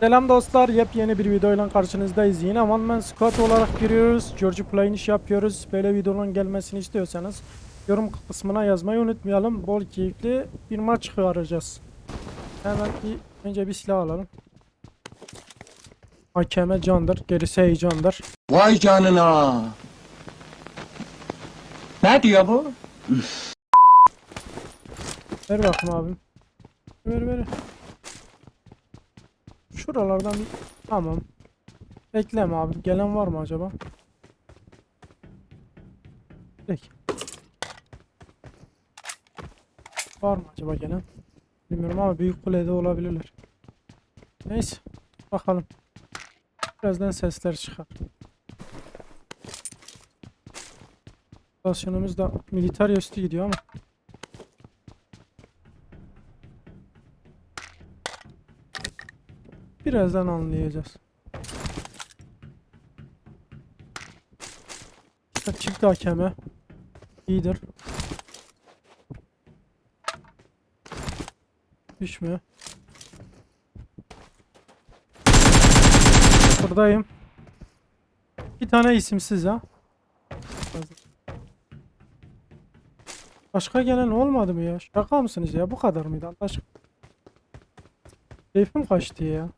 Selam dostlar, yepyeni bir videoyla karşınızdayız. Yine One Man Squad olarak giriyoruz. George Play iş yapıyoruz. Böyle videoların gelmesini istiyorsanız yorum kısmına yazmayı unutmayalım. Bol keyifli bir maç çıkaracağız. Hemen bir, önce bir silah alalım. AKM candır, gerisi heyecandır. Vay canına. Ne diyor bu? Ver bakayım abim. Ver ver. Şuralardan. Tamam. Bekleme abi. Gelen var mı acaba? Peki. Var mı acaba gelen? Bilmiyorum ama büyük kulede olabilirler. Neyse. Bakalım. Birazdan sesler çıkar. Stasyonumuz da militer üstü gidiyor ama. Birazdan anlayacağız. Çift hakeme. İyidir. Düşmüyor. Buradayım. Bir tane isimsiz ha. Başka gelen olmadı mı ya? Şaka mısınız ya? Bu kadar mıydı Allah aşkına? Keyfim kaçtı ya.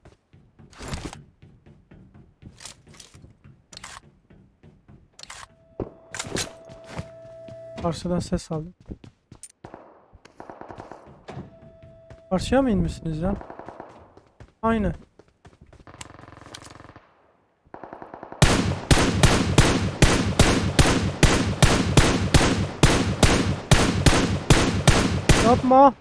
Karşıdan ses aldım. Karşıya mı inmişsiniz ya? Aynı. Yapma.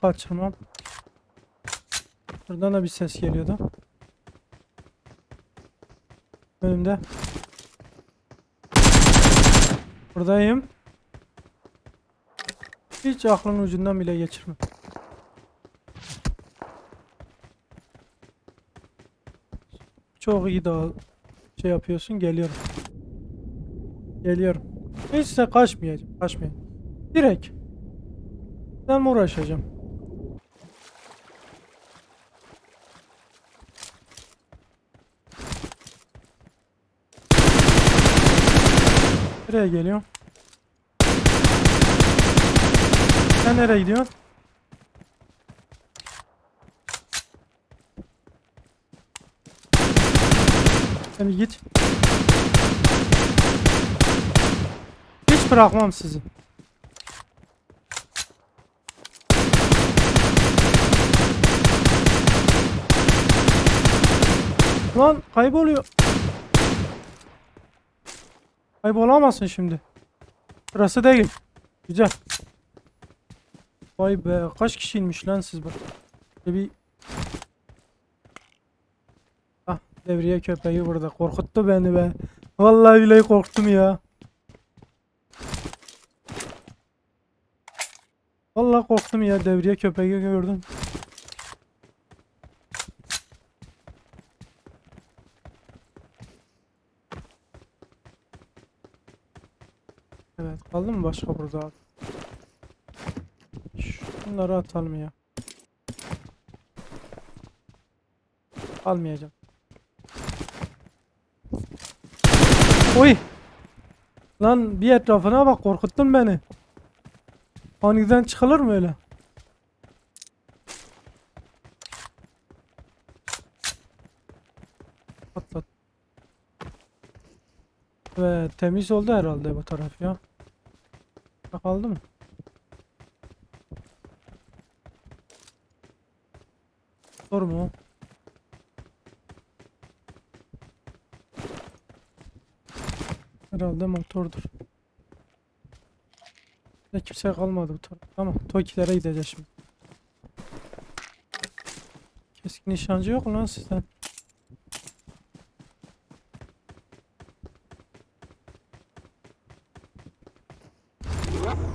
Kaçırmam. Buradan da bir ses geliyordu. Önümde. Buradayım. Hiç aklın ucundan bile geçirme. Çok iyi daha şey yapıyorsun. Geliyorum. Geliyorum. Hiç de kaçmayacağım. Kaçmayacağım. Direkt. Ben uğraşacağım? Nereye geliyorsun? Sen nereye gidiyorsun? Sen bir git. Hiç bırakmam sizi. Lan kayboluyor. Kaybolamazsın şimdi. Burası değil. Güzel. Vay be kaç kişiymiş lan siz bak. Şöyle bir Ah devriye köpeği burada korkuttu beni be. Vallahi billahi korktum ya. Vallahi korktum ya devriye köpeği gördüm. Evet kaldı mı başka burada abi? Şunları atalım ya. Almayacağım. Oy! Lan bir etrafına bak korkuttun beni. Aniden çıkılır mı öyle? Atlat. Evet temiz oldu herhalde bu taraf ya. Bak aldı mı? Zor mu? Herhalde motordur. Ne kimse kalmadı bu taraf. Tamam Tokilere gideceğiz şimdi. Keskin nişancı yok mu lan sizden?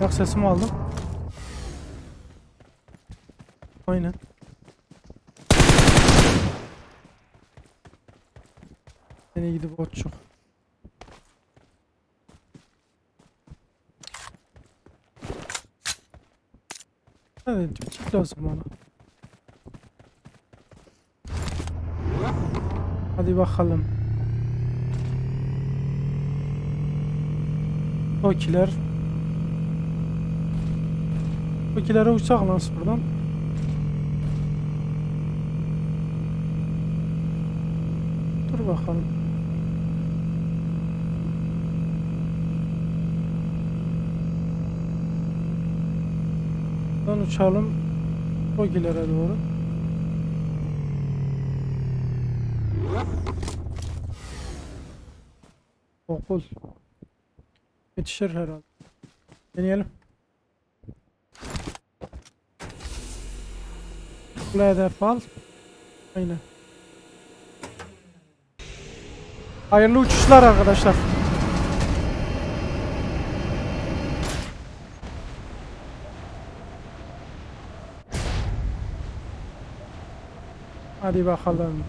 Yok sesimi aldım. Aynen. Seni gidip otçuk. Evet, tüpçük lazım bana. Hadi bakalım. Tokiler Tokilere uçak lan buradan. Dur bakalım. Buradan uçalım. Tokilere doğru. Okul. Yetişir herhalde. Deneyelim. Kule hedef al. Aynen. Hayırlı uçuşlar arkadaşlar. Hadi bakalım.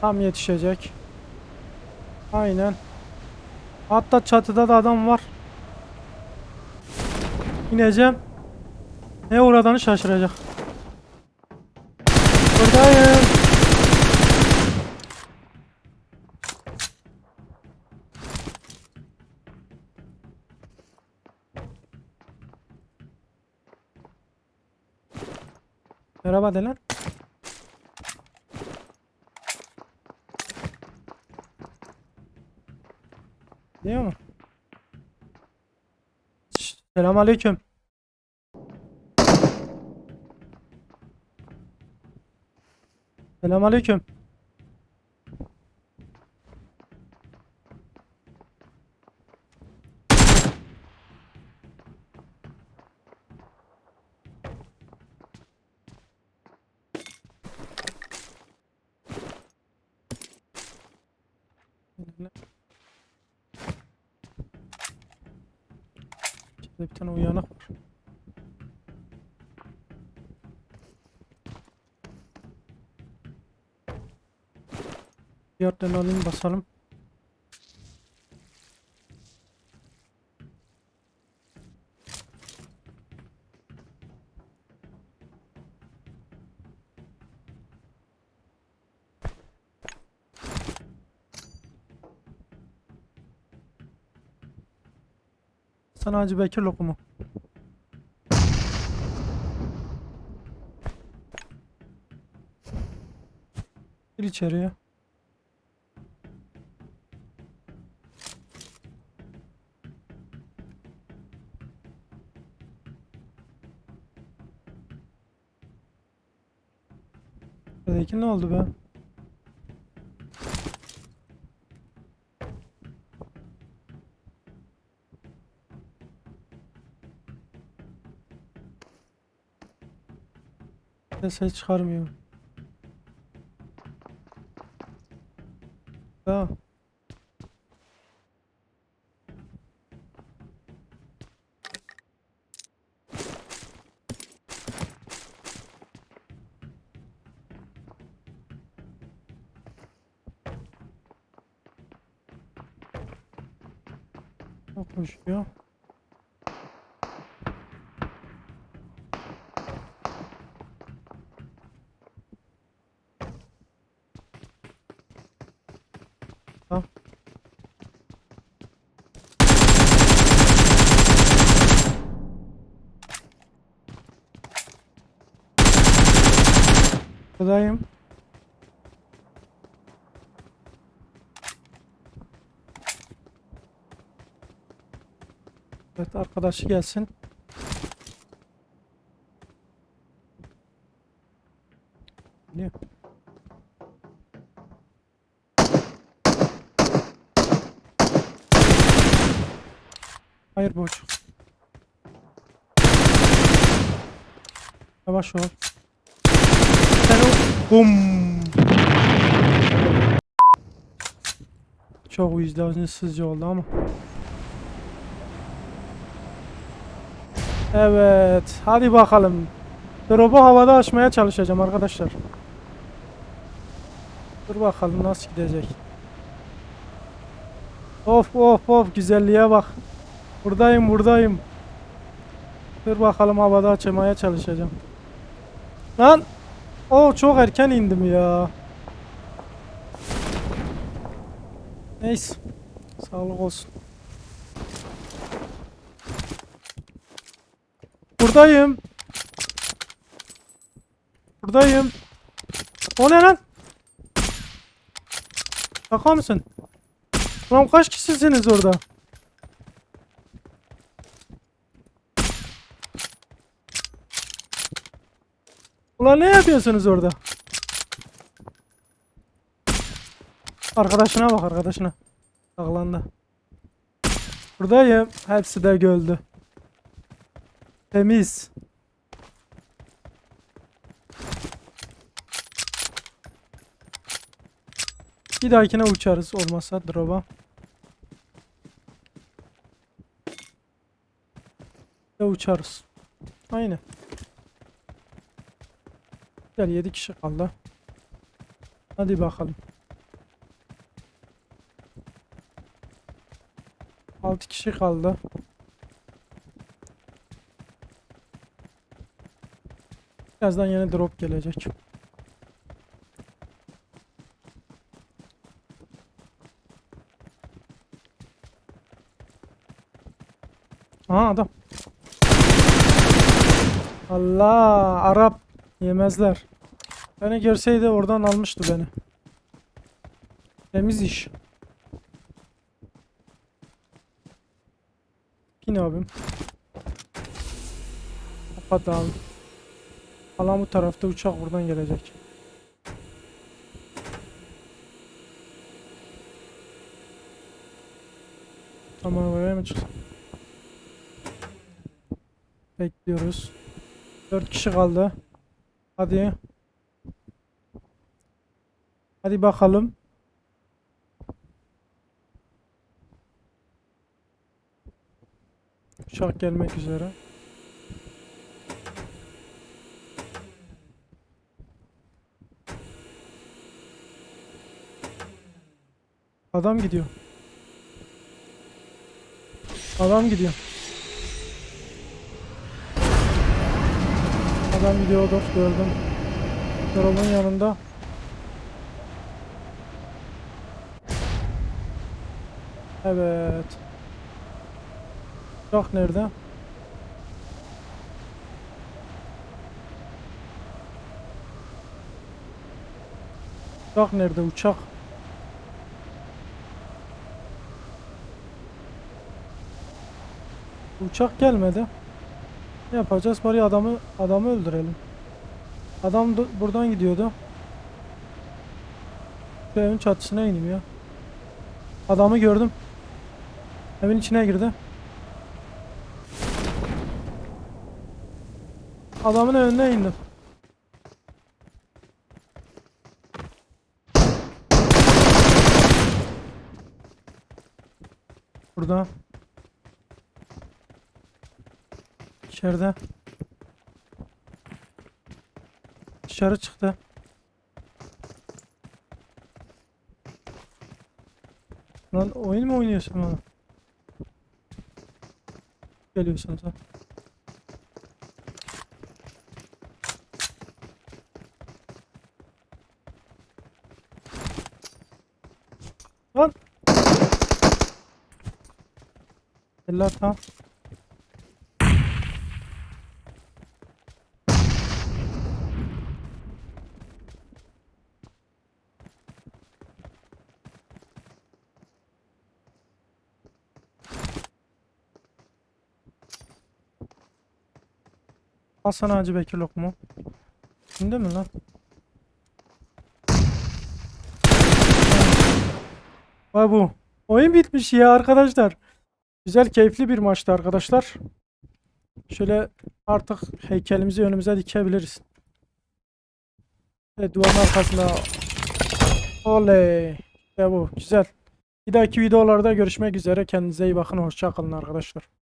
Tam yetişecek. Aynen. Hatta çatıda da adam var. İneceğim. Ne uğradığını şaşıracak. Buradayım. Merhaba de lan. Diyor mu? Selam aleyküm. İçeride bir tane uyanık var. Bir alayım basalım. Sana Hacı Bekir lokumu. Gir içeriye. Buradaki ne oldu be? Ses çıkarmıyor. Ya. O koşuyor. Tamam. Buradayım. Evet arkadaşı gelsin. Geliyor. Hayır boş. Yavaş ol. Bum. Çok vicdansızca oldu ama. Evet. Hadi bakalım. Drop'u havada açmaya çalışacağım arkadaşlar. Dur bakalım nasıl gidecek. Of of of güzelliğe bak. Buradayım buradayım. Dur bakalım havada açmaya çalışacağım. Lan! O çok erken indim ya. Neyse. Sağlık olsun. Buradayım. Buradayım. O ne lan? Şaka mısın? Lan kaç kişisiniz orada? Ulan ne yapıyorsunuz orada? Arkadaşına bak arkadaşına. Saklandı. Buradayım. Hepsi de göldü. Temiz. Bir dahakine uçarız olmazsa drop'a. Ve uçarız. Aynen. Gel 7 kişi kaldı. Hadi bakalım. 6 kişi kaldı. Birazdan yine drop gelecek. Aha adam. Allah Arap yemezler. Beni görseydi oradan almıştı beni. Temiz iş. Yine abim. Kapat abi. Alan bu tarafta uçak buradan gelecek. Tamam oraya mı çıksın? Bekliyoruz. 4 kişi kaldı. Hadi. Hadi bakalım. Uçak gelmek üzere. Adam gidiyor. Adam gidiyor. Adam gidiyordur gördüm. Drop'un yanında. Evet. Uçak nerede? Uçak nerede uçak? Uçak gelmedi. Ne yapacağız? Bari adamı adamı öldürelim. Adam da buradan gidiyordu. Evin çatısına ineyim ya. Adamı gördüm. Evin içine girdi. Adamın önüne indim. Burada. İçeride. Dışarı çıktı. Lan oyun mu oynuyorsun bana? Geliyorsun sen. Lan! Eller tam. Al sana Hacı Bekir lokumu. Şimdi mi lan? Vay bu. Oyun bitmiş ya arkadaşlar. Güzel keyifli bir maçtı arkadaşlar. Şöyle artık heykelimizi önümüze dikebiliriz. Evet duvarın arkasında. Oley. İşte bu. Güzel. Bir dahaki videolarda görüşmek üzere. Kendinize iyi bakın. Hoşça kalın arkadaşlar.